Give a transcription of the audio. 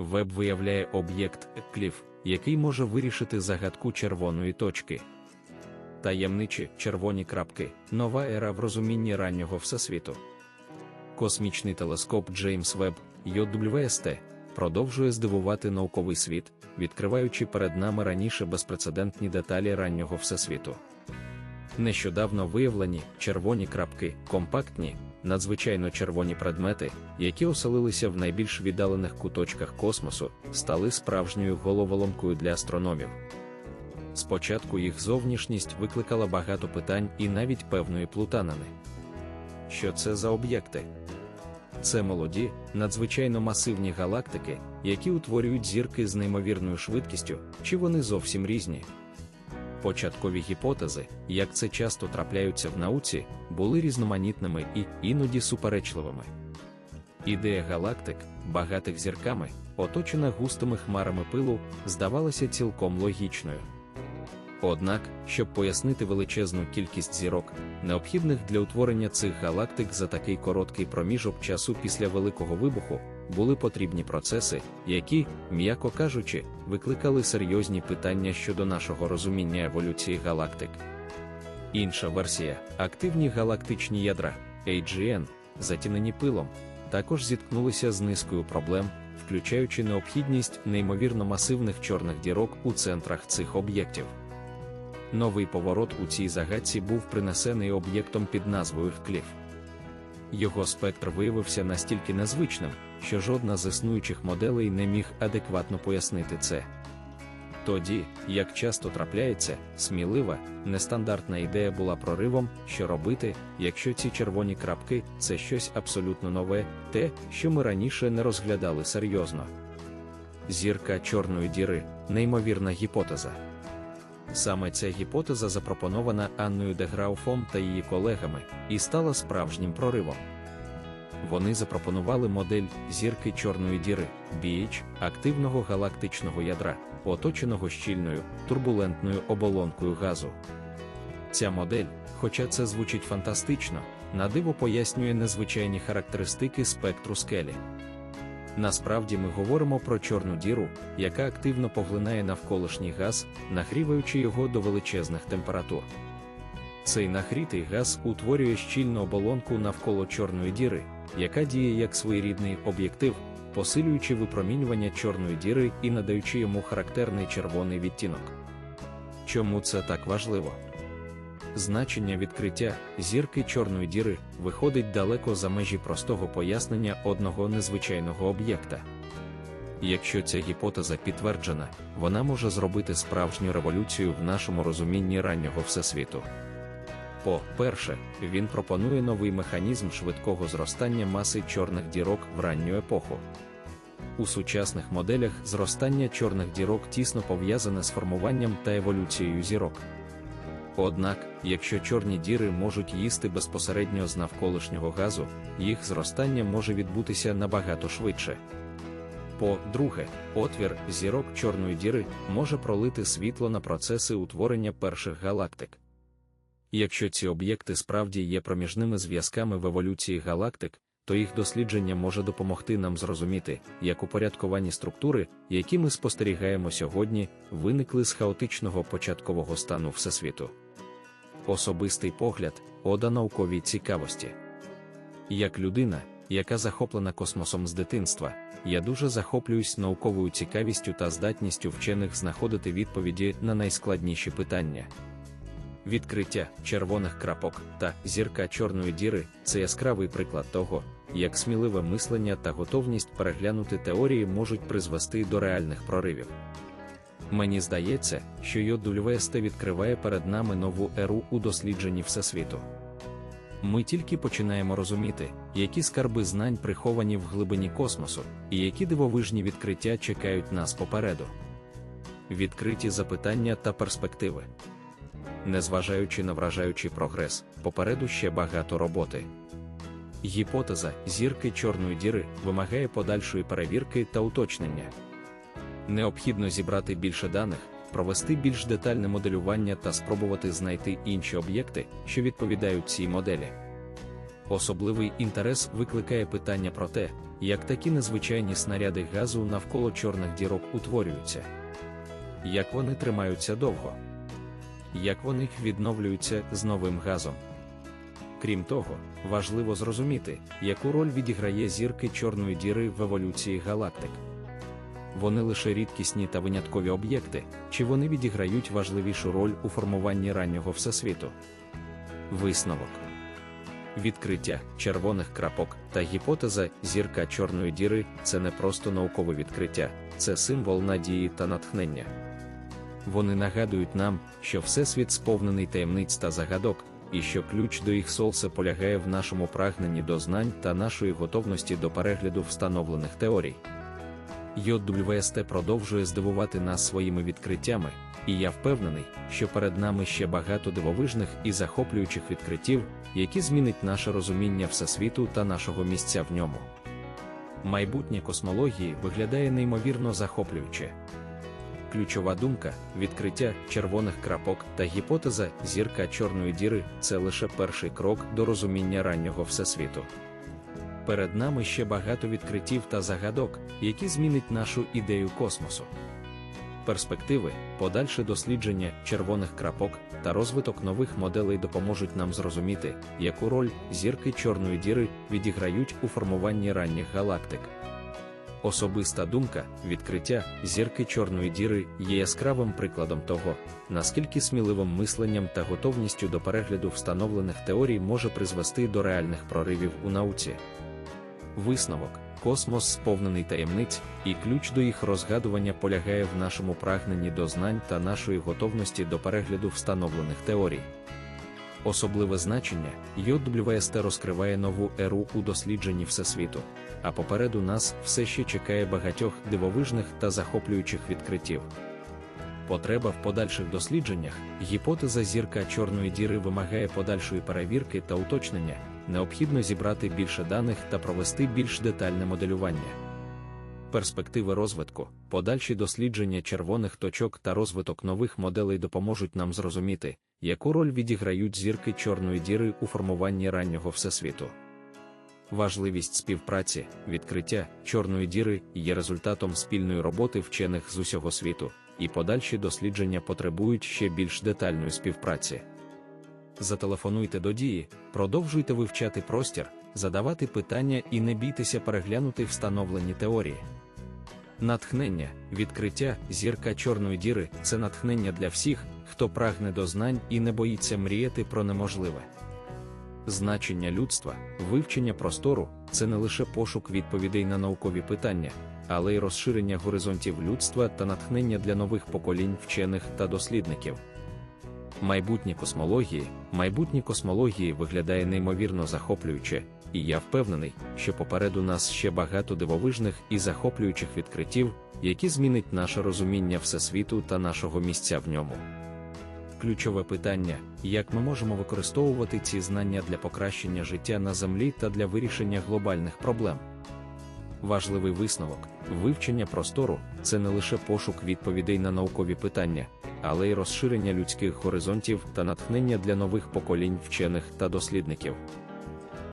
Веб виявляє об'єкт Кліф, який може вирішити загадку червоної точки. Таємничі червоні крапки нова ера в розумінні раннього всесвіту. Космічний телескоп Джеймс Веб JWST продовжує здивувати науковий світ, відкриваючи перед нами раніше безпрецедентні деталі раннього всесвіту. Нещодавно виявлені червоні крапки, компактні, надзвичайно червоні предмети, які оселилися в найбільш віддалених куточках космосу, стали справжньою головоломкою для астрономів. Спочатку їх зовнішність викликала багато питань і навіть певної плутанини. Що це за об'єкти? Це молоді, надзвичайно масивні галактики, які утворюють зірки з неймовірною швидкістю, чи вони зовсім різні. Початкові гіпотези, як це часто трапляються в науці, були різноманітними і іноді суперечливими. Ідея галактик, багатих зірками, оточена густими хмарами пилу, здавалася цілком логічною. Однак, щоб пояснити величезну кількість зірок, необхідних для утворення цих галактик за такий короткий проміжок часу після Великого вибуху, були потрібні процеси, які, м'яко кажучи, викликали серйозні питання щодо нашого розуміння еволюції галактик. Інша версія активні галактичні ядра AGN, затінені пилом, також зіткнулися з низкою проблем, включаючи необхідність неймовірно масивних чорних дірок у центрах цих об'єктів. Новий поворот у цій загадці був принесений об'єктом під назвою Вкліф. Його спектр виявився настільки незвичним, що жодна з існуючих моделей не міг адекватно пояснити це. Тоді, як часто трапляється, смілива, нестандартна ідея була проривом, що робити, якщо ці червоні крапки це щось абсолютно нове, те, що ми раніше не розглядали серйозно. Зірка чорної діри неймовірна гіпотеза. Саме ця гіпотеза запропонована Анною Деграуфом та її колегами і стала справжнім проривом. Вони запропонували модель зірки чорної діри BH, активного галактичного ядра, оточеного щільною, турбулентною оболонкою газу. Ця модель, хоча це звучить фантастично, на диво пояснює незвичайні характеристики спектру скелі. Насправді ми говоримо про чорну діру, яка активно поглинає навколишній газ, нагріваючи його до величезних температур. Цей нагрітий газ утворює щільну оболонку навколо чорної діри, яка діє як своєрідний об'єктив, посилюючи випромінювання чорної діри і надаючи йому характерний червоний відтінок. Чому це так важливо? Значення відкриття зірки чорної діри виходить далеко за межі простого пояснення одного незвичайного об'єкта. Якщо ця гіпотеза підтверджена, вона може зробити справжню революцію в нашому розумінні раннього всесвіту. По-перше, він пропонує новий механізм швидкого зростання маси чорних дірок в ранню епоху. У сучасних моделях зростання чорних дірок тісно пов'язане з формуванням та еволюцією зірок. Однак, якщо чорні діри можуть їсти безпосередньо з навколишнього газу, їх зростання може відбутися набагато швидше. По-друге, отвір зірок чорної діри може пролити світло на процеси утворення перших галактик. Якщо ці об'єкти справді є проміжними зв'язками в еволюції галактик, то їх дослідження може допомогти нам зрозуміти, як упорядковані структури, які ми спостерігаємо сьогодні, виникли з хаотичного початкового стану Всесвіту. Особистий погляд, ода науковій цікавості. Як людина, яка захоплена космосом з дитинства, я дуже захоплююсь науковою цікавістю та здатністю вчених знаходити відповіді на найскладніші питання. Відкриття червоних крапок та зірка чорної діри це яскравий приклад того, як сміливе мислення та готовність переглянути теорії можуть призвести до реальних проривів. Мені здається, що Йодульвесте відкриває перед нами нову еру у дослідженні Всесвіту. Ми тільки починаємо розуміти, які скарби знань приховані в глибині космосу, і які дивовижні відкриття чекають нас попереду. Відкриті запитання та перспективи. Незважаючи на вражаючий прогрес, попереду ще багато роботи. Гіпотеза зірки чорної діри вимагає подальшої перевірки та уточнення. Необхідно зібрати більше даних, провести більш детальне моделювання та спробувати знайти інші об'єкти, що відповідають цій моделі. Особливий інтерес викликає питання про те, як такі незвичайні снаряди газу навколо чорних дірок утворюються, як вони тримаються довго, як вони відновлюються з новим газом. Крім того, важливо зрозуміти, яку роль відіграє зірки чорної діри в еволюції галактик. Вони лише рідкісні та виняткові об'єкти, чи вони відіграють важливішу роль у формуванні раннього всесвіту. Висновок відкриття червоних крапок та гіпотеза зірка чорної діри це не просто наукове відкриття, це символ надії та натхнення. Вони нагадують нам, що Всесвіт сповнений таємниць та загадок, і що ключ до їх солсе полягає в нашому прагненні до знань та нашої готовності до перегляду встановлених теорій. JWST продовжує здивувати нас своїми відкриттями, і я впевнений, що перед нами ще багато дивовижних і захоплюючих відкриттів, які змінять наше розуміння всесвіту та нашого місця в ньому. Майбутнє космології виглядає неймовірно захоплююче. Ключова думка, відкриття червоних крапок та гіпотеза зірка чорної діри це лише перший крок до розуміння раннього всесвіту. Перед нами ще багато відкриттів та загадок, які змінять нашу ідею космосу. Перспективи, подальше дослідження червоних крапок та розвиток нових моделей допоможуть нам зрозуміти, яку роль зірки чорної діри відіграють у формуванні ранніх галактик. Особиста думка, відкриття зірки чорної діри є яскравим прикладом того, наскільки сміливим мисленням та готовністю до перегляду встановлених теорій може призвести до реальних проривів у науці. Висновок космос сповнений таємниць, і ключ до їх розгадування полягає в нашому прагненні до знань та нашої готовності до перегляду встановлених теорій. Особливе значення JWST розкриває нову еру у дослідженні Всесвіту, а попереду нас все ще чекає багатьох дивовижних та захоплюючих відкриттів. Потреба в подальших дослідженнях, гіпотеза зірка чорної діри вимагає подальшої перевірки та уточнення, необхідно зібрати більше даних та провести більш детальне моделювання. Перспективи розвитку, подальші дослідження червоних точок та розвиток нових моделей допоможуть нам зрозуміти, яку роль відіграють зірки чорної діри у формуванні раннього всесвіту. Важливість співпраці, відкриття чорної діри є результатом спільної роботи вчених з усього світу, і подальші дослідження потребують ще більш детальної співпраці. Зателефонуйте до дії, продовжуйте вивчати простір, задавати питання і не бійтеся переглянути встановлені теорії. Натхнення, відкриття, зірка чорної діри це натхнення для всіх, хто прагне до знань і не боїться мріяти про неможливе. Значення людства, вивчення простору це не лише пошук відповідей на наукові питання, але й розширення горизонтів людства та натхнення для нових поколінь вчених та дослідників. Майбутнє космології, майбутнє космології виглядає неймовірно захоплююче, і я впевнений, що попереду нас ще багато дивовижних і захоплюючих відкриттів, які змінять наше розуміння всесвіту та нашого місця в ньому. Ключове питання, як ми можемо використовувати ці знання для покращення життя на Землі та для вирішення глобальних проблем. Важливий висновок, вивчення простору це не лише пошук відповідей на наукові питання, але й розширення людських горизонтів та натхнення для нових поколінь вчених та дослідників.